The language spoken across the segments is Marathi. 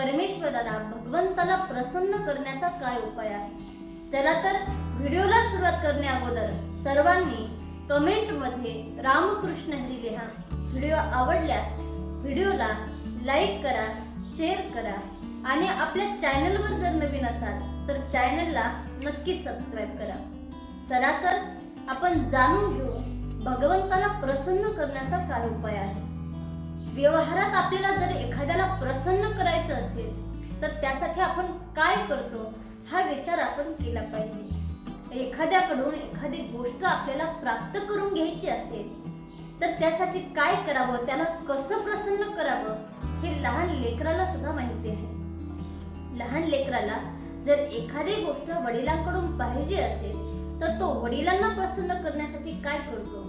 परमेश्वराला भगवंताला प्रसन्न करण्याचा काय उपाय आहे? चला तर व्हिडिओला सुरुवात करण्या अगोदर सर्वांनी कमेंटमध्ये रामकृष्ण हरी लिहा व्हिडिओ आवडल्यास व्हिडिओला लाईक करा शेअर करा आणि आपल्या चॅनलवर जर नवीन असाल तर चॅनलला नक्की सबस्क्राईब करा. चला तर आपण जाणून घेऊ भगवंताला प्रसन्न करण्याचा काय उपाय आहे? व्यवहारात आपल्याला जर एखाद्याला प्रसन्न करायचं असेल तर त्यासाठी आपण काय करतो? हा विचार आपण केला पाहिजे. एखाद्याकडून एखादी गोष्ट आपल्याला प्राप्त करून घ्यायची असेल तर त्यासाठी काय करावं? त्याला कसं प्रसन्न करावं? हे लहान लेकराला सुद्धा माहिती आहे. लहान लेकराला जर एखादी गोष्ट वडिलांकडून पाहिजे असेल तर तो वडिलांना प्रसन्न करण्यासाठी काय करतो?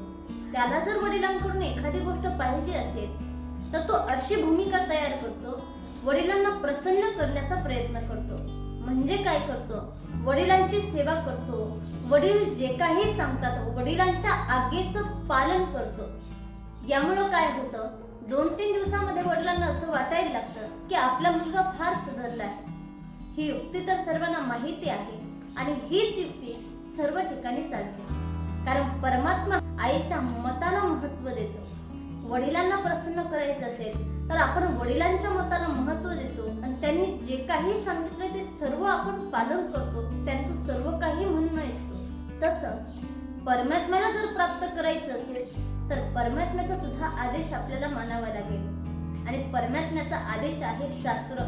त्याला जर वडिलांकडून एखादी गोष्ट पाहिजे असेल तर तो अशी भूमिका तयार करतो. वडिलांना प्रसन्न करण्याचा प्रयत्न करतो. म्हणजे काय करतो? वडिलांची सेवा करतो. वडील जे काही सांगतात वडिलांच्या आज्ञेचं पालन करतो. यामुळं काय होतं? दोन तीन दिवसामध्ये वडिलांना असं वाटायला लागतं की आपला मुलगा फार सुधारला आहे. ही युक्ती तर सर्वांना माहिती आहे आणि हीच युक्ती सर्व ठिकाणी चालते. कारण परमात्मा आईच्या मताला महत्त्व वडिलांना प्रसन्न करायचं असेल तर आपण वडिलांच्या मताला महत्त्व देतो आणि त्यांनी जे काही सांगितलं ते सर्व आपण पालन करतो. त्यांचं सर्व काही म्हणणं येतो तसं परमात्म्याला जर प्राप्त करायचं असेल तर परमात्म्याचा सुद्धा आदेश आपल्याला मानावा लागेल. आणि परमात्म्याचा आदेश आहे शास्त्र.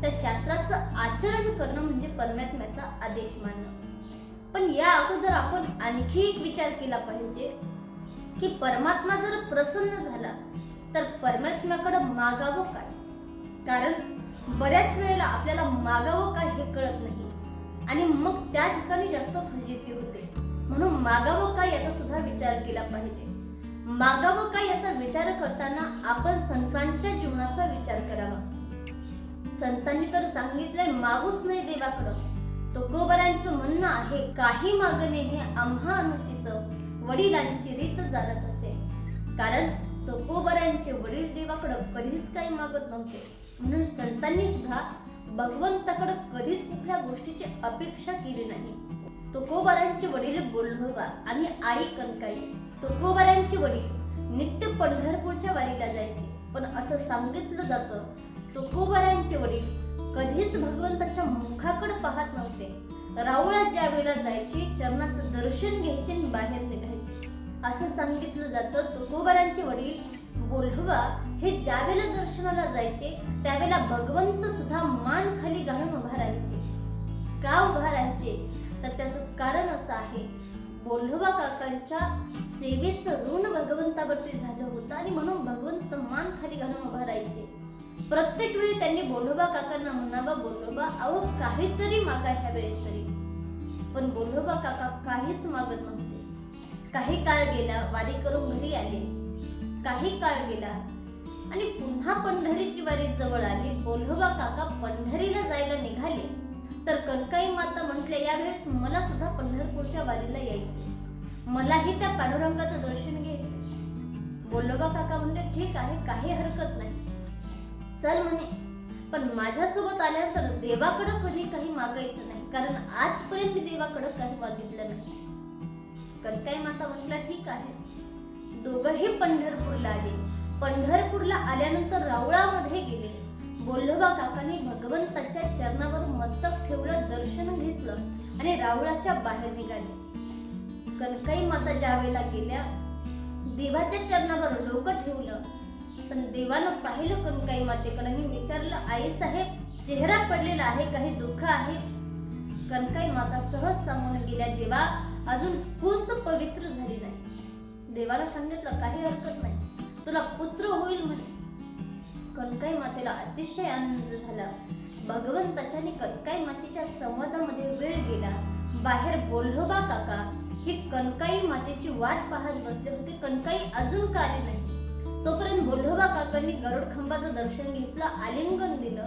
त्या शास्त्राचं आचरण करणं म्हणजे परमात्म्याचा आदेश मानणं. पण या अगोदर आपण आणखी एक विचार केला पाहिजे. की परमात्मा जर प्रसन्न झाला तर परमात्म्याकडे मागावं काय? कारण बऱ्याच वेळेला आपल्याला मागावं काय हे कळत नाही. आणि मग त्या ठिकाणी जास्त फजिती होते. म्हणून मागावं काय याचा सुद्धा विचार केला पाहिजे. मागावं काय याचा विचार करताना आपण संतांच्या जीवनाचा विचार करावा. संतांनी तर सांगितलंय मागूच नाही देवाकडं. तुकोबरांचं म्हणणं आहे काही मागणे हे आम्हा अनुचित. वडिलांची रीत जाणत असे. कारण तुकोबरांचे वडील देवाकडं कधीच काही मागत नव्हते. म्हणून संतांनी सुद्धा भगवंताकडे कधीच कुठल्या गोष्टीची अपेक्षा केली नाही. तुकोबऱ्यांचे वडील बोल्होबा आणि आई कनकाई तुकोबऱ्यांचे वडील नित्य पंढरपूरच्या वारीला जायचे. पण असं सांगितलं जातं तुकोबऱ्यांचे वडील कधीच भगवंताच्या मुखाकडे पाहत नव्हते. रावळा ज्या वेळेला जायचे चरणाचं दर्शन घ्यायचे आणि बाहेर असं सांगितलं जातं. तुकोबारांचे वडील बोल्हवा हे ज्यावेळेला दर्शनाला जायचे त्यावेळेला भगवंत सुद्धा मान खाली घालून उभा राहायचे. का उभा राहायचे? तर त्याचं कारण असं आहे बोल्हवा काकांच्या सेवेचं ऋण भगवंतावरती झालं होतं आणि म्हणून भगवंत मान खाली घालून उभा राहायचे. प्रत्येक वेळी त्यांनी बोलोबा काकांना म्हणावा बोलोबा अहो काहीतरी मागा ह्या वेळेस तरी. पण बोलोबा काका काहीच मागत नव्हते. काही काळ गेला वारी करून घरी आले. काही काळ गेला आणि पुन्हा पंढरीची वारी जवळ आली. बोलोबा काका पंढरीला जायला निघाले. तर कणकाई माता म्हटले यावेळेस मला सुद्धा पंढरपूरच्या वारीला यायचे मलाही त्या पांडुरंगाचं दर्शन घ्यायचं बोलोबा काका म्हणले ठीक आहे काही हरकत नाही. चल म्हणे पण माझ्यासोबत आल्यानंतर देवाकडं कधी काही मागायचं नाही. कारण आजपर्यंत मी देवाकडं काही मागितलं नाही. कणकाई माता म्हटला ठीक आहे. दोघंही पंढरपूरला आले. पंढरपूरला आल्यानंतर रावळामध्ये गेले. बोल्लोबा काकांनी भगवंताच्या चरणावर मस्तक ठेवलं दर्शन घेतलं आणि रावळाच्या बाहेर निघाले. कणकाई माता ज्या वेळेला गेल्या देवाच्या चरणावर डोकं ठेवलं. पण देवानं पाहिलं कनकाई मातेकडे आणि विचारलं आई साहेब चेहरा पडलेला आहे काही दुःख आहे? कणकाई माता सहज सांगून गेल्या देवा अजून कुस पवित्र झाली नाही. देवाला सांगितलं काही हरकत नाही. तुला पुत्र होईल म्हणे. कणकाई मातेला अतिशय आनंद झाला. भगवंताच्या आणि कणकाई मातेच्या संवादामध्ये वेळ गेला. बाहेर बोल्होबा काका ही कणकाई मातेची वाट पाहत बसले होते. कणकाई अजून का आली नाही? तोपर्यंत बोल्होबा काकांनी गरुड खांबाचं दर्शन घेतलं आलिंगन दिलं.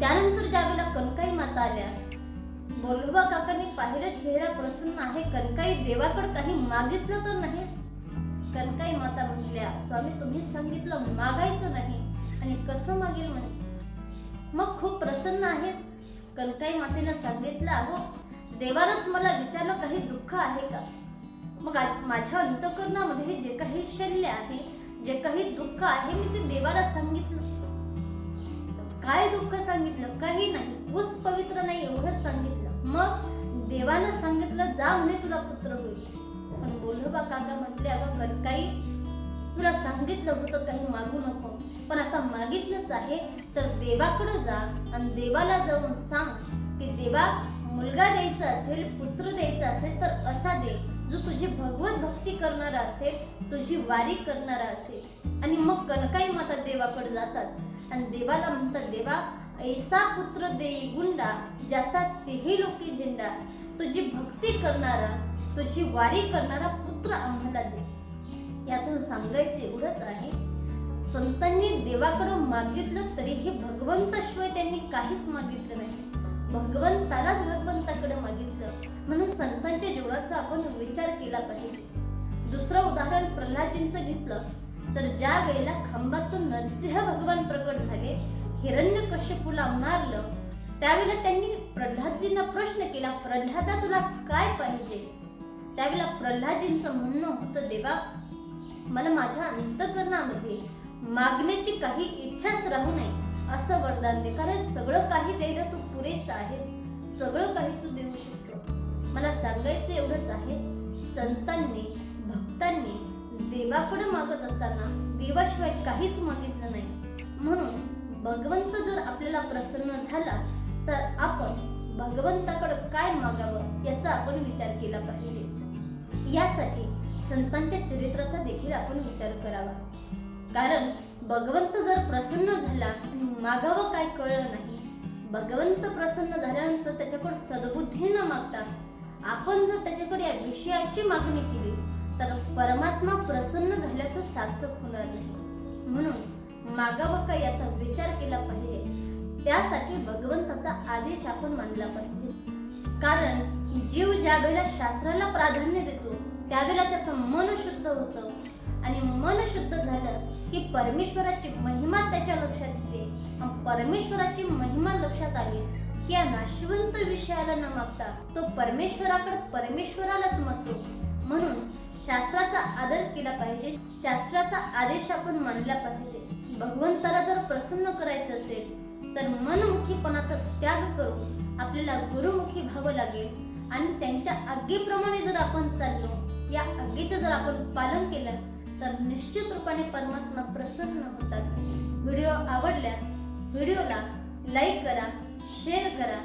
त्यानंतर ज्यावेळेला कणकाई माता आल्या मोलोबा काकांनी पाहिलं चेहरा प्रसन्न आहे कनकाई देवाकडे काही मागितलं तर नाही. कनकाई माता म्हटल्या स्वामी तुम्ही सांगितलं मागायचं नाही आणि कसं मागेल म्हणे? मग खूप प्रसन्न आहेस. कनकाई मातेनं सांगितलं अहो देवानंच मला विचारलं काही दुःख आहे का? मग आज माझ्या अंतकरणामध्ये जे काही शल्य आहे जे काही दुःख आहे मी ते देवाला सांगितलं. काय दुःख सांगितलं? काही नाही. ऊस पवित्र नाही एवढंच सांगितलं. मग देवानं सांगितलं जा म्हणे तुला पुत्र होईल. पण बोलोबा काका म्हटले अगं कणकाई तुला सांगितलं होतं काही मागू नको. पण आता मागितलंच आहे तर देवाकडे जा आणि देवाला जाऊन सांग की देवा मुलगा द्यायचा असेल पुत्र द्यायचा असेल तर असा दे. जो तुझी भगवत भक्ती करणारा असेल तुझी वारी करणारा असेल. आणि मग कनकाई माता देवाकडे जातात. आणि देवाला म्हणतात देवा ऐसा पुत्र देई गुंडा ज्याचा तेही लोकी झेंडा तुझी भक्ती करणारा तुझी वारी करणारा पुत्र आम्हाला दे. यातून सांगायचं एवढंच आहे संतांनी देवाकडून मागितलं तरीही भगवंताशिवाय त्यांनी काहीच मागितलं नाही. भगवंतालाच भगवंताकडे मागितलं. म्हणून संतांच्या जीवनाचा आपण विचार केला पाहिजे. दुसरं उदाहरण प्रल्हादजींचं घेतलं. तर ज्या वेळेला खांबातून नरसिंह भगवान प्रकट झाले हिरण्यकश्यपूला मारलं त्यावेळेला त्यांनी प्रल्हादजींना प्रश्न केला प्रल्हादा तुला काय पाहिजे? त्यावेळेला प्रल्हादजींचं म्हणणं होतं देवा मला माझ्या अंतकरणामध्ये मागण्याची काही इच्छाच राहू नये असं वरदान दे. कारण सगळं काही द्यायला तू पुरेसा आहेस सगळं काही तू देऊ शकतो. मला सांगायचं एवढंच आहे संतांनी भक्तांनी देवाकडे मागत असताना देवाशिवाय काहीच मागितलं नाही. म्हणून भगवंत जर आपल्याला प्रसन्न झाला तर आपण भगवंताकडे काय मागावं याचा आपण विचार केला पाहिजे. यासाठी संतांच्या चरित्राचा देखील आपण विचार करावा. कारण भगवंत जर प्रसन्न झाला आणि मागावं काय कळलं नाही भगवंत प्रसन्न झाल्यानंतर त्याच्याकडे सद्बुद्धी न मागता आपण जर त्याच्याकडे या विषयाची मागणी केली तर परमात्मा प्रसन्न झाल्याचं सार्थक होणार नाही. म्हणून मागावं का याचा विचार केला पाहिजे? त्यासाठी भगवंताचा आदेश आपण मानला पाहिजे. कारण जीव ज्या वेळेला शास्त्राला प्राधान्य देतो त्यावेळेला त्याचं मन शुद्ध होतं. आणि मन शुद्ध झालं की परमेश्वराची महिमा त्याच्या लक्षात येते. परमेश्वराची महिमा लक्षात आली की या नाशवंत विषयाला न मागता तो परमेश्वराकडे परमेश्वरालाच मागतो. म्हणून शास्त्राचा आदर केला पाहिजे. शास्त्राचा आदेश आपण मानला पाहिजे. भगवंताला जर प्रसन्न करायचं असेल तर मनमुखीपणाचा त्याग करून आपल्याला गुरुमुखी व्हावं लागेल. आणि त्यांच्या आज्ञेप्रमाणे जर आपण चाललो या आज्ञेचं जर आपण पालन केलं तर निश्चित रूपाने परमात्मा प्रसन्न होतात. व्हिडिओ आवडल्यास व्हिडिओला लाईक करा शेअर करा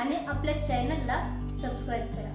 आणि आपल्या चॅनलला सबस्क्राईब करा.